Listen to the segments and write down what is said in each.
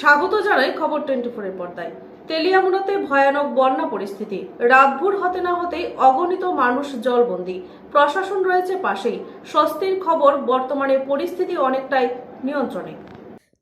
স্বাগত জানাই খবর টোয়েন্টি ফোরের পর্দায়। তেলিয়ামুড়াতে ভয়ানক বন্যা পরিস্থিতি। রাতভুর হতে না হতেই অগণিত মানুষ জলবন্দি। প্রশাসন রয়েছে পাশেই। স্বস্তির খবর বর্তমানে পরিস্থিতি অনেকটাই নিয়ন্ত্রণে।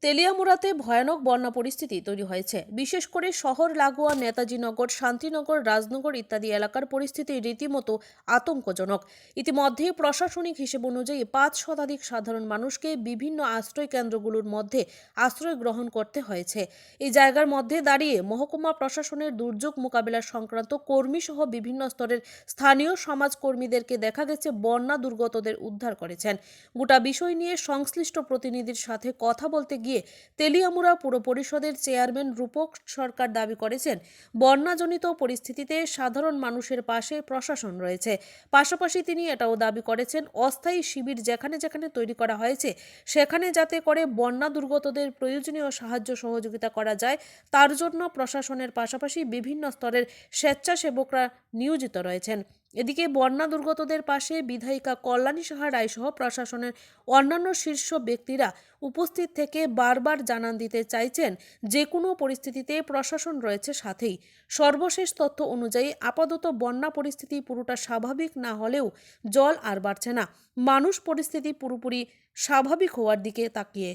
তেলিয়ামুড়াতে ভয়ানক বন্যা পরিস্থিতি তৈরি হয়েছে। বিশেষ করে শহর, লাগোয়া, নেতাজিনগর, শান্তিনগর, রাজনগর ইত্যাদি এলাকার পরিস্থিতি রীতিমতো আতঙ্কজনক। ইতিমধ্যে প্রশাসনিক হিসেব অনুযায়ী পাঁচ শতাধিক সাধারণ মানুষকে বিভিন্ন আশ্রয় কেন্দ্রগুলোর মধ্যে আশ্রয় গ্রহণ করতে হয়েছে। এই জায়গার মধ্যে দাঁড়িয়ে মহকুমা প্রশাসনের দুর্যোগ মোকাবিলা সংক্রান্ত কর্মী সহ বিভিন্ন স্তরের স্থানীয় সমাজকর্মীদেরকে দেখা গেছে বন্যা দুর্গতদের উদ্ধার করেছেন। গোটা বিষয় নিয়ে সংশ্লিষ্ট প্রতিনিধির সাথে কথা বলতে গিয়ে তেলিয়ামুড়া পুর পরিষদের চেয়ারম্যান রূপক সরকার দাবি করেছেন, বন্যাজনিত পরিস্থিতিতে সাধারণ মানুষের পাশে প্রশাসন রয়েছে। পাশাপাশি তিনি এটাও দাবি করেছেন, অস্থায়ী শিবির যেখানে যেখানে তৈরি করা হয়েছে, সেখানে যাতে করে বন্যা দুর্গতদের প্রয়োজনীয় সাহায্য সহযোগিতা করা যায়, তার জন্য প্রশাসনের পাশাপাশি বিভিন্ন স্তরের স্বেচ্ছাসেবকরা নিয়োজিত রয়েছেন। এদিকে বন্যা দুর্গতদের পাশে বিধায়িকা কল্যাণী সাহা রায়সহ প্রশাসনের অন্যান্য শীর্ষ ব্যক্তিরা উপস্থিত থেকে বারবার জানান দিতে চাইছেন, যে কোনো পরিস্থিতিতে প্রশাসন রয়েছে সাথেই। সর্বশেষ তথ্য অনুযায়ী আপাতত বন্যা পরিস্থিতি পুরোটা স্বাভাবিক না হলেও জল আর বাড়ছে না। মানুষ পরিস্থিতি পুরোপুরি স্বাভাবিক হওয়ার দিকে তাকিয়ে।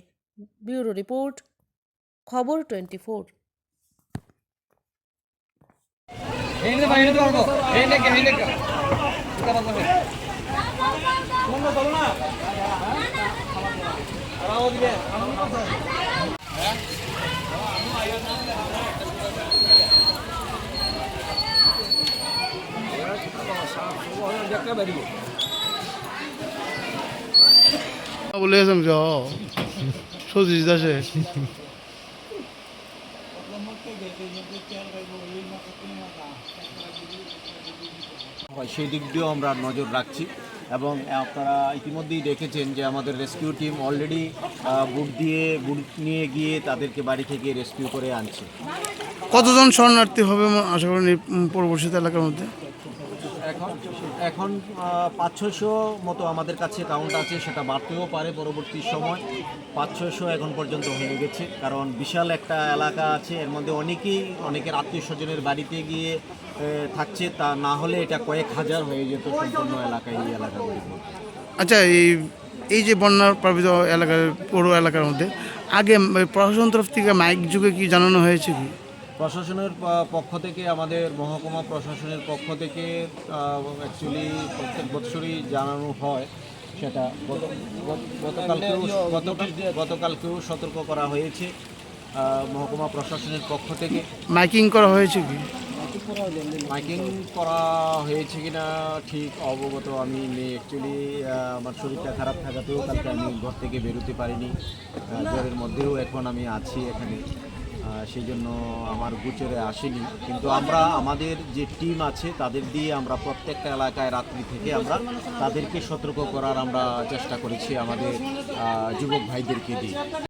ব্যুরো রিপোর্ট, খবর টোয়েন্টি ফোর হেঁটে পারব হেঁটে বলে গেছেন জ সজিস দাসে। হয়, সেই দিক দিয়েও আমরা নজর রাখছি। এবং আপনারা ইতিমধ্যেই দেখেছেন যে আমাদের রেস্কিউ টিম অলরেডি বুট দিয়ে, বুট নিয়ে গিয়ে তাদেরকে বাড়ি থেকে রেস্কিউ করে আনছে। কতজন শরণার্থী হবে আশা করি পরবর্তী এলাকার মধ্যে? এখন পাঁচ ছশো মতো আমাদের কাছে কাউন্ট আছে, সেটা বাড়তেও পারে পরবর্তী সময়। পাঁচ ছশো এখন পর্যন্ত হয়ে গেছে, কারণ বিশাল একটা এলাকা আছে, এর মধ্যে অনেকেই, অনেকের আত্মীয় স্বজনের বাড়িতে গিয়ে থাকছে, তা না হলে এটা কয়েক হাজার হয়ে যেত সম্পূর্ণ এলাকায় এই এলাকাগুলির মধ্যে। আচ্ছা এই এই যে বন্যার প্লাবিত এলাকার, পৌর এলাকার মধ্যে, আগে প্রশাসন তরফ থেকে মাইক যুগে কি জানানো হয়েছে কি? প্রশাসনের পক্ষ থেকে আমাদের মহকুমা প্রশাসনের পক্ষ থেকে অ্যাকচুয়ালি প্রত্যেক বছরই জানানো হয় সেটা। গত- গত- গতকালকেও গতকাল গতকালকেও সতর্ক করা হয়েছে মহকুমা প্রশাসনের পক্ষ থেকে। মাইকিং করা হয়েছে কি? মাইকিং করা হয়েছে কিনা ঠিক অবগত আমি নেই। অ্যাকচুয়ালি আমার শরীরটা খারাপ থাকাতেও কালকে আমি ঘর থেকে বেরোতে পারিনি। জ্বরের মধ্যেও এখন আমি আছি এখানে। সেই জন্য আমার গুচরে আসেনি। কিন্তু আমরা, আমাদের যে টিম আছে, তাদের দিয়ে আমরা প্রত্যেকটা এলাকায় রাত্রি থেকে আমরা তাদেরকে সতর্ক করার আমরা চেষ্টা করেছি আমাদের যুবক ভাইদেরকে দিয়ে।